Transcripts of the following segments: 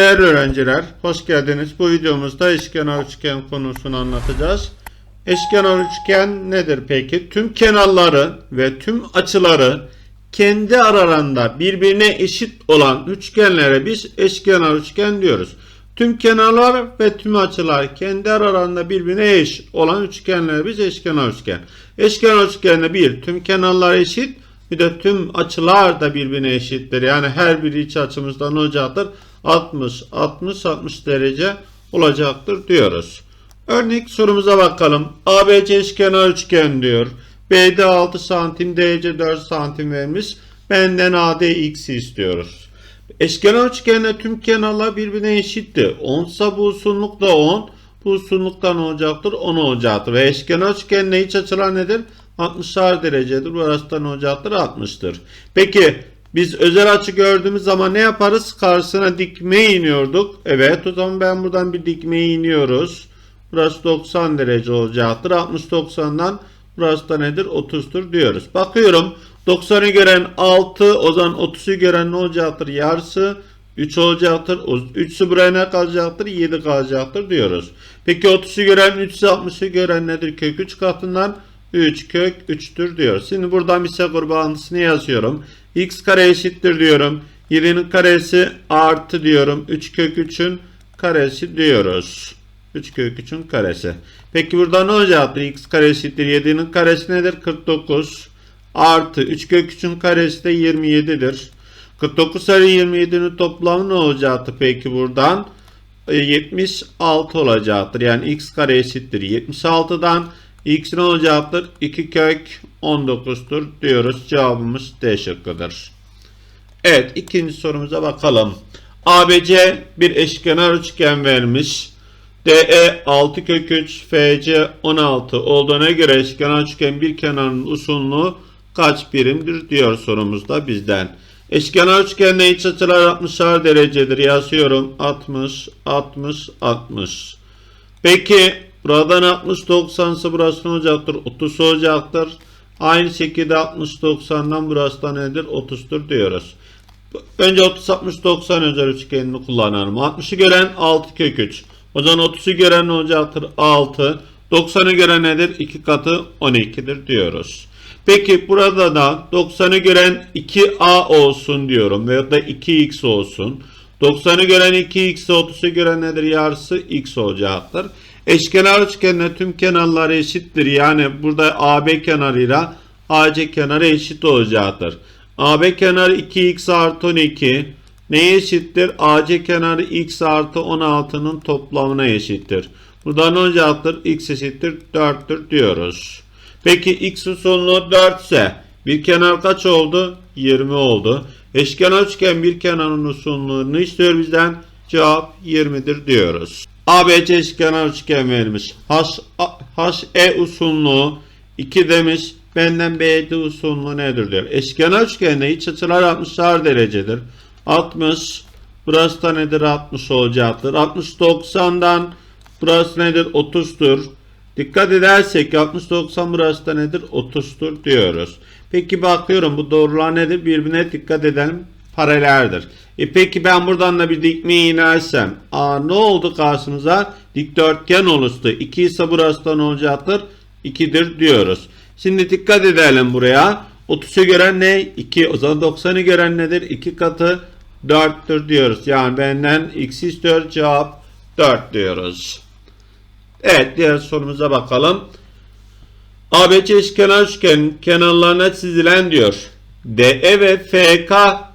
Değerli öğrenciler, hoş geldiniz. Bu videomuzda eşkenar üçgen konusunu anlatacağız. Eşkenar üçgen nedir peki? Tüm kenarları ve tüm açıları kendi aralarında birbirine eşit olan üçgenlere biz eşkenar üçgen diyoruz. Tüm kenarlar ve tüm açılar kendi aralarında birbirine eş olan üçgenlere biz eşkenar üçgen. Eşkenar üçgende bir tüm kenarlar eşit bir de tüm açılar da birbirine eşittir. Yani her bir iç açımızdan olacaktır. 60, 60, 60 derece olacaktır diyoruz. Örnek sorumuza bakalım. ABC eşkenar üçgen diyor. BD 6 santim, DC 4 santim vermiş. Benden AD x istiyoruz. Eşkenar üçgende tüm kenarlar birbirine eşitti. 10 ise bu uzunluk da 10. Bu uzunluktan olacaktır 10 olacaktır. Ve eşkenar üçgende iç açılar nedir? 60'ar derecedir. Burası da olacaktır? 60'tır. Peki biz özel açı gördüğümüz zaman ne yaparız? Karşısına dikme iniyorduk. Evet o zaman ben buradan bir dikme iniyoruz. Burası 90 derece olacaktır. 60-90'dan burası da nedir? 30'tur diyoruz. Bakıyorum 90'ı gören 6 o zaman 30'u gören ne olacaktır? Yarısı 3 olacaktır. 3'ü buraya ne kalacaktır? 7 kalacaktır diyoruz. Peki 30'u gören 3 60'ı gören nedir? Kök 3 katından 3 kök 3'tür diyoruz. Şimdi buradan bir Pisagor bağıntısını yazıyorum. X kare eşittir diyorum. 7'nin karesi artı diyorum. 3 kök 3'ün karesi diyoruz. 3 kök 3'ün karesi. Peki burada ne olacaktır? x kare eşittir. 7'nin karesi nedir? 49 artı 3 kök 3'ün karesi de 27'dir. 49 sayı 27'nin toplamı ne olacaktı peki buradan? E, 76 olacaktır. Yani x kare eşittir. 76'dan x ne olacaktır? 2 kök 19'tur diyoruz. Cevabımız D şıkkıdır. Evet ikinci sorumuza bakalım. ABC bir eşkenar üçgen vermiş. DE 6 kök 3, FC 16 olduğuna göre eşkenar üçgen bir kenarın uzunluğu kaç birimdir diyor sorumuzda bizden. Eşkenar üçgende iç açılar 60'ar derecedir. Yazıyorum 60, 60, 60. Peki buradan 60, 90 ise burası ne olacaktır? 30 olacaktır. Aynı şekilde 60, 90'dan burası da nedir? 30'tur diyoruz. Önce 30, 60, 90 özel üçgenini kullanalım. 60'ı gören 6 kök 3. O zaman 30'u gören ne olacaktır? 6. 90'ı gören nedir? 2 katı 12'dir diyoruz. Peki burada da 90'ı gören 2a olsun diyorum. Veyahut da 2x olsun. 90'ı gören 2x, 30'u gören nedir? Yarısı x olacaktır. Eşkenar üçgende tüm kenarları eşittir. Yani burada AB kenarıyla AC kenarı eşit olacaktır. AB kenarı 2x artı 12 neye eşittir? AC kenarı x artı 16'nın toplamına eşittir. Burada ne olacaktır? x eşittir 4'tür diyoruz. Peki x uzunluğu 4 ise bir kenar kaç oldu? 20 oldu. Eşkenar üçgen bir kenarın uzunluğunu istiyor bizden. Cevap 20'dir diyoruz. ABC eşkenar üçgen vermiş. HE uzunluğu 2 demiş. Benden BD uzunluğu nedir diyor. Eşkenar üçgende iç açılar 60'ar derecedir. 60 burası da nedir 60 olacaktır. 60 90'dan burası nedir 30'dur. Dikkat edersek 60-90 burası da nedir? 30'tur diyoruz. Peki bakıyorum bu doğrular nedir? Birbirine dikkat edelim. Paraleldir. E peki ben buradan da bir dikme inersem. Aa ne oldu karşımıza? Dikdörtgen oluştu. 2 ise burası da ne olacaktır? 2'dir diyoruz. Şimdi dikkat edelim buraya. 30'u gören ne? 2. O zaman 90'ı gören nedir? 2 katı 4'tür diyoruz. Yani benden x istiyor cevap 4 diyoruz. Evet diğer sorumuza bakalım. ABC eşkenar üçgen kenarlarına çizilen diyor. DE ve FK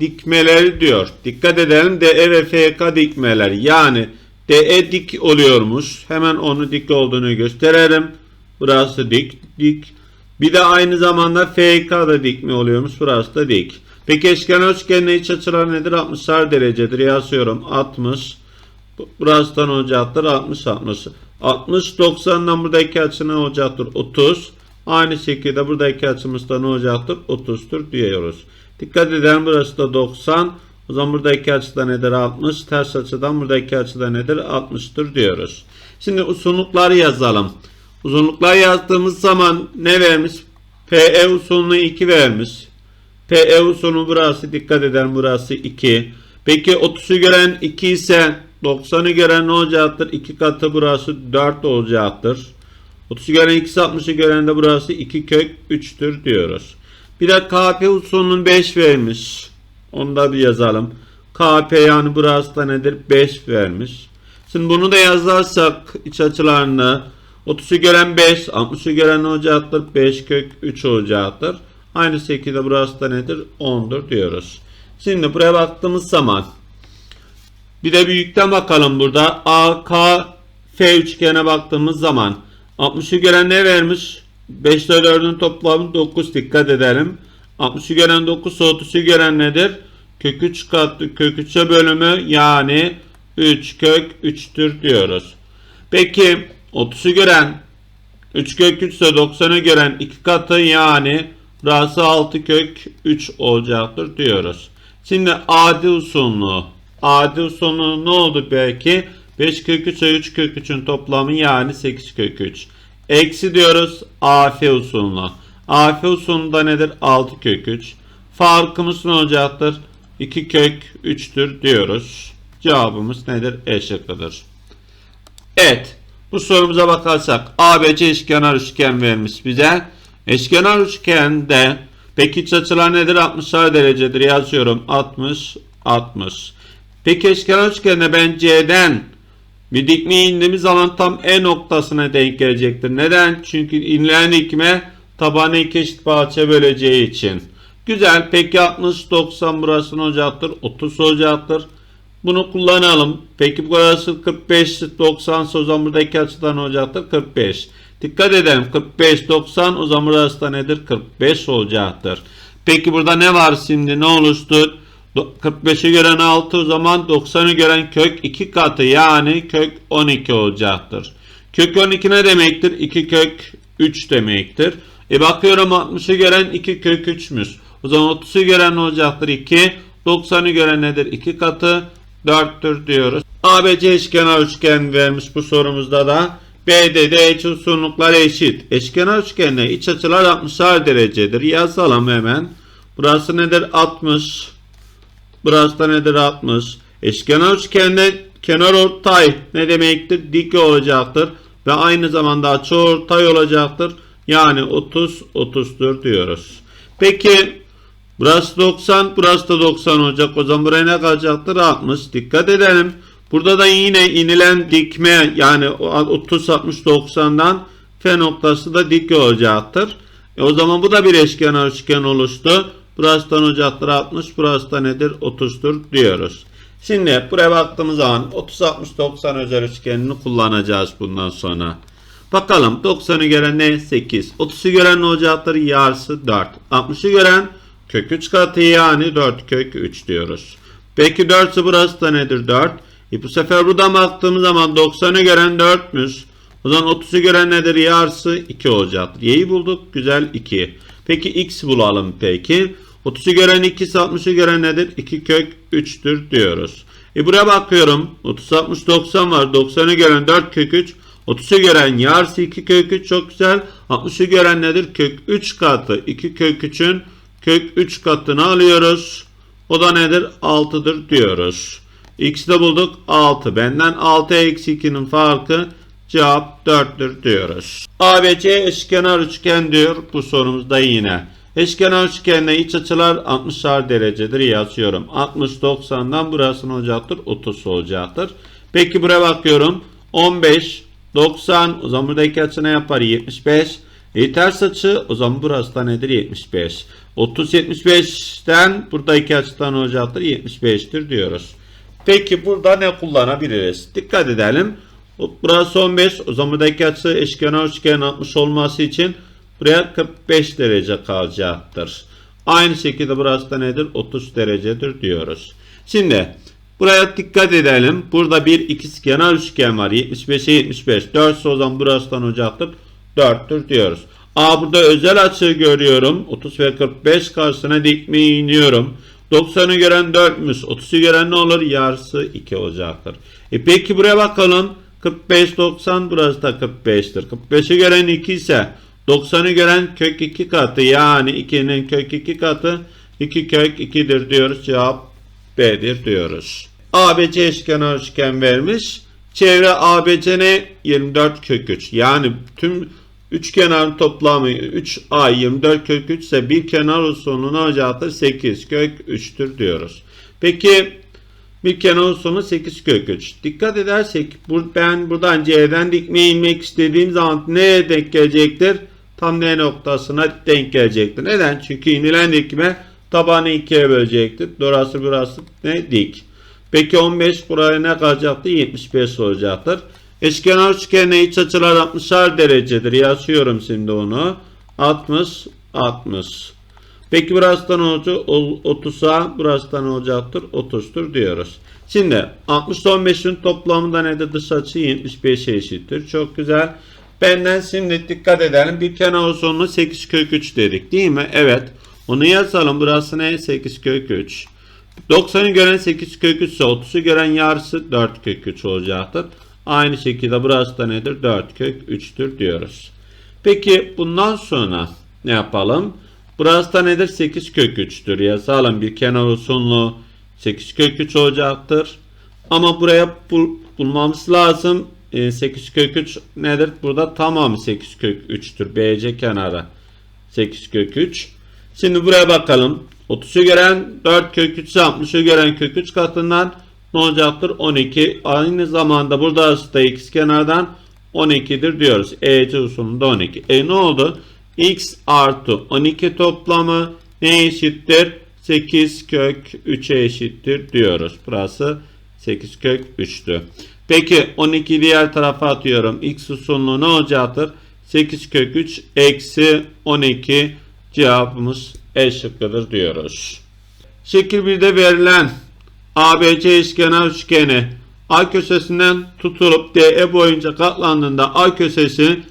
dikmeleri diyor. Dikkat edelim DE ve FK dikmeleri. Yani DE dik oluyormuş. Hemen onu dik olduğunu gösterelim. Burası dik dik. Bir de aynı zamanda FK da dik mi oluyormuş? Burası da dik. Peki eşkenar üçgenin iç açıları nedir? 60'ar derecedir. Yazıyorum 60. Burası da ne olacaktır? 60 60. 60 90'dan buradaki açı ne olacaktır? 30. Aynı şekilde buradaki açımız da ne olacaktır? 30'tur diyoruz. Dikkat edelim burası da 90. O zaman buradaki açı da nedir? 60. Ters açıdan buradaki açı da nedir? 60'tır diyoruz. Şimdi uzunlukları yazalım. Uzunluklar yazdığımız zaman ne vermiş? PE uzunluğu 2 vermiş. PE uzunluğu burası dikkat edelim burası 2. Peki 30'u gören 2 ise 90'ı gören ne olacaktır? 2 katı burası 4 olacaktır. 30'u gören 2 60'ı gören de burası 2 kök 3'tür diyoruz. Bir de KP usulünün 5 vermiş. Onu da bir yazalım. KP yani burası da nedir? 5 vermiş. Şimdi bunu da yazarsak iç açılarını 30'u gören 5, 60'ı gören olacaktır? 5 kök 3 olacaktır. Aynı şekilde burası da nedir? 10'dur diyoruz. Şimdi buraya baktığımız zaman bir de büyükten bakalım burada. A, K, F üçgene baktığımız zaman 60'ı gören ne vermiş? 5 ile 4'ün toplamı 9 dikkat edelim. 60'ı gören 9, 30'u gören nedir? Kök 3 katlı kök 3'e bölümü yani 3 kök 3'tür diyoruz. Peki 30'u gören 3 kök 3 ise 90'ı gören 2 katı yani burası 6 kök 3 olacaktır diyoruz. Şimdi adi usulü adi usulü ne oldu belki? 5 kök 3 ise 3 kök 3'ün toplamı yani 8 kök 3. Eksi diyoruz AF usulüne. AF usulünde nedir? 6 kök 3. Farkımız ne olacaktır? 2 kök 3'tür diyoruz. Cevabımız nedir? E şıkkıdır. Evet. Bu sorumuza bakarsak ABC eşkenar üçgen vermiş bize. Eşkenar üçgende peki iç açılar nedir? 60'ar derecedir yazıyorum. 60 60. Peki eşkenar üçgende ben C'den bir dikme indiğimiz zaman tam E noktasına denk gelecektir. Neden? Çünkü inilen dikme tabanı iki eşit parça böleceği için. Güzel. Peki 60 90 burası ne olacaktır? 30 olacaktır. Bunu kullanalım. Peki burası 45 90 o zaman buradaki açıdan olacaktır 45. Dikkat edelim 45 90 o zaman burası da nedir? 45 olacaktır. Peki burada ne var şimdi? Ne oluştu? 45'i gören 6 o zaman 90'ı gören kök 2 katı yani kök 12 olacaktır. Kök 12 ne demektir? 2 kök 3 demektir. E bakıyorum 60'ı gören 2 kök 3'müş. O zaman 30'u gören ne olacaktır? 2. 90'ı gören nedir? 2 katı 4'tür diyoruz. ABC eşkenar üçgen vermiş bu sorumuzda da. BD'de iç uzunlukları eşit. Eşkenar üçgende iç açılar 60'ar derecedir. Yazalım hemen. Burası nedir? 60. Burası nedir? 60. Eşkenar üçgende kenar ortay ne demektir? Dik olacaktır. Ve aynı zamanda açı ortay olacaktır. Yani 30 30'dur diyoruz. Peki burası 90 burası da 90 olacak. O zaman buraya ne kalacaktır? 60. Dikkat edelim. Burada da yine inilen dikme yani 30 60 90'dan F noktası da dik olacaktır. E o zaman bu da bir eşkenar üçgen oluştu. Burası da olacaktır 60. Burası da nedir? 30'dur diyoruz. Şimdi buraya baktığımız zaman 30 60 90 özel üçgenini kullanacağız bundan sonra. Bakalım 90'ı gören ne? 8. 30'u gören ne olacaktır? Yarısı 4. 60'ı gören kök 3 katı yani 4 kök 3 diyoruz. Peki 4 ise burası da nedir? 4. E bu sefer buradan baktığımız zaman 90'ı gören 4'müş. O zaman 30'u gören nedir? Yarısı 2 olacaktır. Y'yi bulduk. Güzel 2. Peki x bulalım peki. 30'u gören 2 ise 60'ı gören nedir? 2 kök 3'tür diyoruz. E buraya bakıyorum. 30 60 90 var. 90'ı gören 4 kök 3. 30'u gören yarısı 2 kök 3 çok güzel. 60'ı gören nedir? Kök 3 katı. 2 kök 3'ün kök 3 katını alıyoruz. O da nedir? 6'dır diyoruz. X'i de bulduk 6. Benden 6 eksi 2'nin farkı cevap 4'tür diyoruz. ABC eşkenar üçgen diyor bu sorumuzda yine. Eşkenar üçgende iç açılar 60'ar derecedir yazıyorum. 60 90'dan burası ne olacaktır? 30 olacaktır. Peki buraya bakıyorum. 15 90 o zaman buradaki açı ne yapar? 75. E ters açı o zaman burası da nedir? 75. 30 75'ten buradaki açıdan olacaktır? 75'tir diyoruz. Peki burada ne kullanabiliriz? Dikkat edelim. Burası 15. O zaman buradaki açı eşkenar üçgen 60 olması için buraya 45 derece kalacaktır. Aynı şekilde burası da nedir? 30 derecedir diyoruz. Şimdi buraya dikkat edelim. Burada bir ikizkenar üçgen var. 75'e 75. 4 o zaman burasından olacaktır. 4'tür diyoruz. A burada özel açı görüyorum. 30 ve 45 karşısına dikmeyi iniyorum. 90'ı gören 4'müş. 30'u gören ne olur? Yarısı 2 olacaktır. E peki buraya bakalım. 45 90 burası da 45'tir. 45'i gören 2 ise 90'ı gören kök 2 katı yani 2'nin kök 2 katı 2 kök 2'dir diyoruz. Cevap B'dir diyoruz. ABC eşkenar üçgen vermiş. Çevre ABC'ne 24 kök 3. Yani tüm üç kenarın toplamı 3A 24 kök 3 ise bir kenar ne olacaktır? 8 kök 3'tür diyoruz. Peki bir kenar uzunluğu 8 kök 3. Dikkat edersek ben buradan C'den dikmeye inmek istediğim zaman neye denk gelecektir? Tam N noktasına denk gelecektir. Neden? Çünkü inilen dikme tabanı ikiye bölecektir. Burası burası ne? Dik. Peki 15 buraya ne kalacaktır? 75 olacaktır. Eşkenar üçgene iç açılar 60'ar derecedir. Yazıyorum şimdi onu. 60, 60. Peki burası da ne olacak? 30'a burası da ne olacaktır? 30'tur diyoruz. Şimdi 60 15'in toplamı da nedir? Dış açı 75'e eşittir. Çok güzel. Benden şimdi dikkat edelim. Bir kenar uzunluğu 8 kök 3 dedik değil mi? Evet. Onu yazalım. Burası ne? 8 kök 3. 90'ı gören 8 kök 3 ise 30'u gören yarısı 4 kök 3 olacaktır. Aynı şekilde burası da nedir? 4 kök 3'tür diyoruz. Peki bundan sonra ne yapalım? Burası da nedir? 8 kök 3'tür. Yazalım bir kenar uzunluğu 8 kök 3 olacaktır. Ama buraya bul bulmamız lazım. E, 8 kök 3 nedir? Burada tamamı 8 kök 3'tür. BC kenarı 8 kök 3. Şimdi buraya bakalım. 30'u gören 4 kök 3 60'ı gören kök 3 katından ne olacaktır? 12. Aynı zamanda burada da x kenardan 12'dir diyoruz. EC usulünde 12. E ne oldu? x artı 12 toplamı ne eşittir? 8 kök 3'e eşittir diyoruz. Burası 8 kök 3'tü. Peki 12 diğer tarafa atıyorum. X usulü ne olacaktır? 8 kök 3 eksi 12 cevabımız E şıkkıdır diyoruz. Şekil 1'de verilen ABC eşkenar üçgeni A köşesinden tutulup DE boyunca katlandığında A köşesi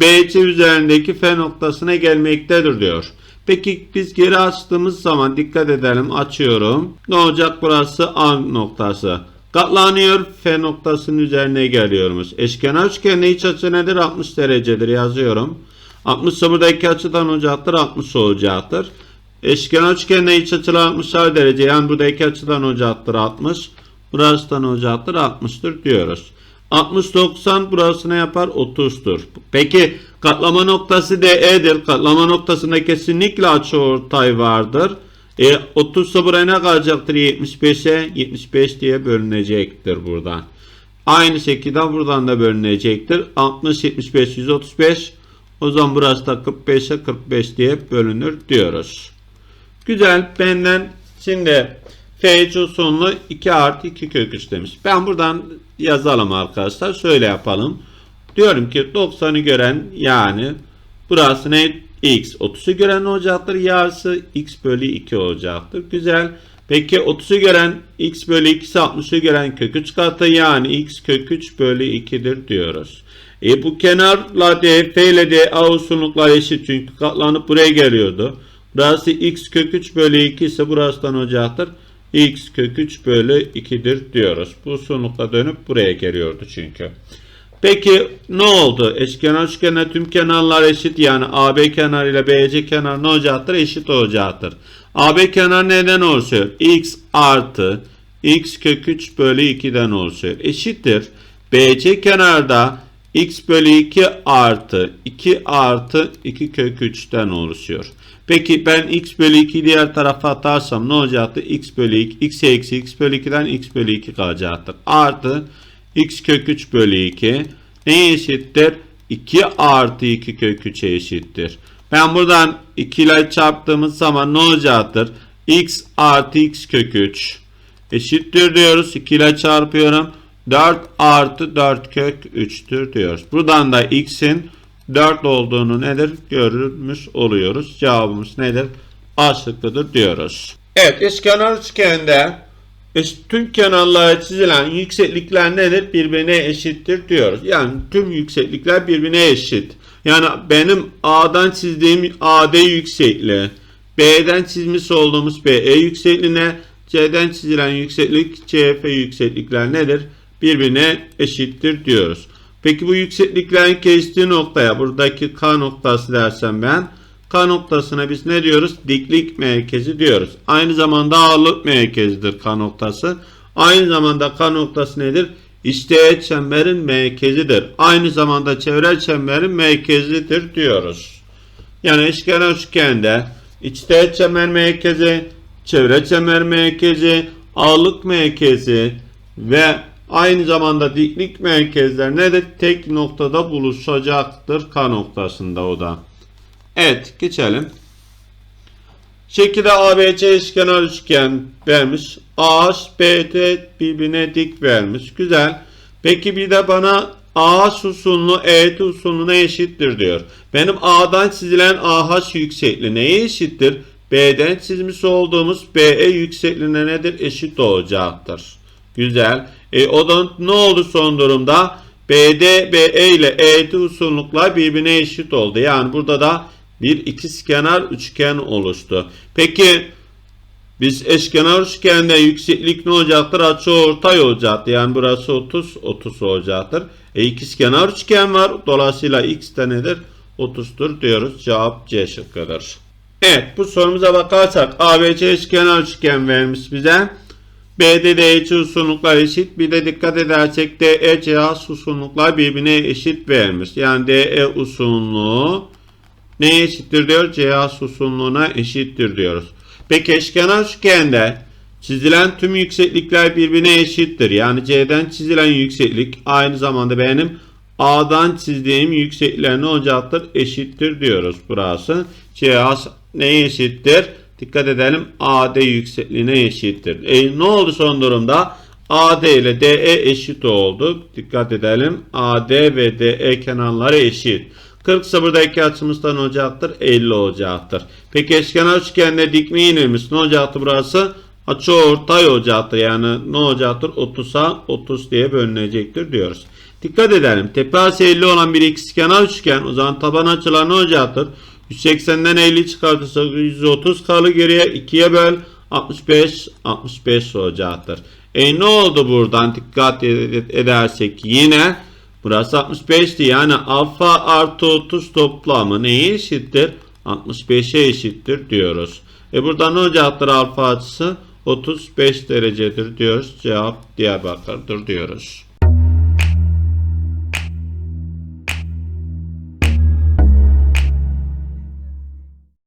BC üzerindeki F noktasına gelmektedir diyor. Peki biz geri açtığımız zaman dikkat edelim açıyorum. Ne olacak burası A noktası. Katlanıyor F noktasının üzerine geliyormuş. Eşkenar üçgenin iç açı nedir? 60 derecedir yazıyorum. 60 ise buradaki açıdan olacaktır 60 olacaktır. Eşkenar üçgenin iç açılar 60'ar derece yani buradaki açıdan olacaktır 60. Burası da ne olacaktır 60'tır diyoruz. 60-90 burası ne yapar? 30'tur. Peki katlama noktası DE'dir. Katlama noktasında kesinlikle açı ortay vardır. E, 30 ise buraya ne kalacaktır? 75'e 75 diye bölünecektir buradan. Aynı şekilde buradan da bölünecektir. 60, 75, 135. O zaman burası da 45'e 45 diye bölünür diyoruz. Güzel. Benden şimdi FC usulü 2 artı 2 kök 3 demiş. Ben buradan yazalım arkadaşlar. Şöyle yapalım. Diyorum ki 90'ı gören yani burası ne? X. 30'u gören ne olacaktır? Yarısı X bölü 2 olacaktır. Güzel. Peki 30'u gören X bölü 2 ise 60'ı gören kök 3 katı yani X kök 3 bölü 2'dir diyoruz. E bu kenarla D, F ile D A uzunluklar eşit çünkü katlanıp buraya geliyordu. Burası X kök 3 bölü 2 ise burası da ne olacaktır? X kök 3 bölü 2'dir diyoruz. Bu uzunlukla dönüp buraya geliyordu çünkü. Peki ne oldu? Eşkenar üçgene tüm kenarlar eşit yani AB kenarı ile BC kenarı ne olacaktır? Eşit olacaktır. AB kenarı neden oluşuyor? X artı X kök 3 bölü 2'den oluşuyor. Eşittir. BC kenarda X bölü 2 artı 2 artı 2 kök 3'ten oluşuyor. Peki ben x bölü 2 diğer tarafa atarsam ne olacaktı? x bölü 2, x eksi x bölü 2'den x bölü 2 kalacaktır. Artı x kök 3 bölü 2 neye eşittir? 2 artı 2 kök 3'e eşittir. Ben buradan 2 ile çarptığımız zaman ne olacaktır? x artı x kök 3 eşittir diyoruz. 2 ile çarpıyorum. 4 artı 4 kök 3'tür diyoruz. Buradan da x'in 4 olduğunu nedir? Görmüş oluyoruz. Cevabımız nedir? A şıkkıdır diyoruz. Evet eşkenar üçgende eş, tüm kenarlara çizilen yükseklikler nedir? Birbirine eşittir diyoruz. Yani tüm yükseklikler birbirine eşit. Yani benim A'dan çizdiğim AD yüksekliği, B'den çizmiş olduğumuz BE yüksekliğine, C'den çizilen yükseklik CF yükseklikler nedir? Birbirine eşittir diyoruz. Peki bu yüksekliklerin kestiği noktaya buradaki K noktası dersem ben K noktasına biz ne diyoruz? Diklik merkezi diyoruz. Aynı zamanda ağırlık merkezidir K noktası. Aynı zamanda K noktası nedir? İşteğet çemberin merkezidir. Aynı zamanda çevre çemberin merkezidir diyoruz. Yani eşkenar üçgende içteğet çember merkezi, çevre çember merkezi, ağırlık merkezi ve aynı zamanda diklik merkezler nedir? Tek noktada buluşacaktır K noktasında o da. Evet geçelim. Şekilde ABC eşkenar üçgen vermiş. AH, BD birbirine dik vermiş. Güzel. Peki bir de bana AH usulunu ET usulüne eşittir diyor. Benim A'dan çizilen AH yüksekliği neye eşittir? B'den çizmiş olduğumuz BE yüksekliğine nedir? Eşit olacaktır. Güzel. E, o da ne oldu son durumda? BD, BE ile ET uzunluklar birbirine eşit oldu. Yani burada da bir ikizkenar üçgen oluştu. Peki biz eşkenar üçgende yükseklik ne olacaktır? Açı ortay olacaktır. Yani burası 30, 30 olacaktır. E ikizkenar üçgen var. Dolayısıyla x de nedir? 30'dur diyoruz. Cevap C şıkkıdır. Evet bu sorumuza bakarsak ABC eşkenar üçgen vermiş bize. BD DE uzunluklar eşit. Bir de dikkat edersek DE CH uzunluklar birbirine eşit vermiş. Yani DE uzunluğu neye eşittir diyor? CH uzunluğuna eşittir diyoruz. Peki eşkenar üçgende çizilen tüm yükseklikler birbirine eşittir. Yani C'den çizilen yükseklik aynı zamanda benim A'dan çizdiğim yükseklikler ne olacaktır? Eşittir diyoruz burası. CH neye eşittir? Dikkat edelim AD yüksekliğine eşittir. E, ne oldu son durumda? AD ile DE eşit oldu. Dikkat edelim. AD ve DE kenarları eşit. 40 ise buradaki açımız da ne olacaktır? 50 olacaktır. Peki eşkenar üçgende dikme inilmiş. Ne olacaktır burası? Açı ortay olacaktır. Yani ne olacaktır? 30'a 30 diye bölünecektir diyoruz. Dikkat edelim. Tepe açı 50 olan bir ikizkenar üçgen. O zaman taban açılar ne olacaktır? 180'den 50 çıkartırsak 130 kalır geriye 2'ye böl 65 65 olacaktır. E ne oldu buradan dikkat edersek yine burası 65'ti yani alfa artı 30 toplamı neye eşittir? 65'e eşittir diyoruz. E burada ne olacaktır alfa açısı? 35 derecedir diyoruz. Cevap Diyarbakır'dır diyoruz.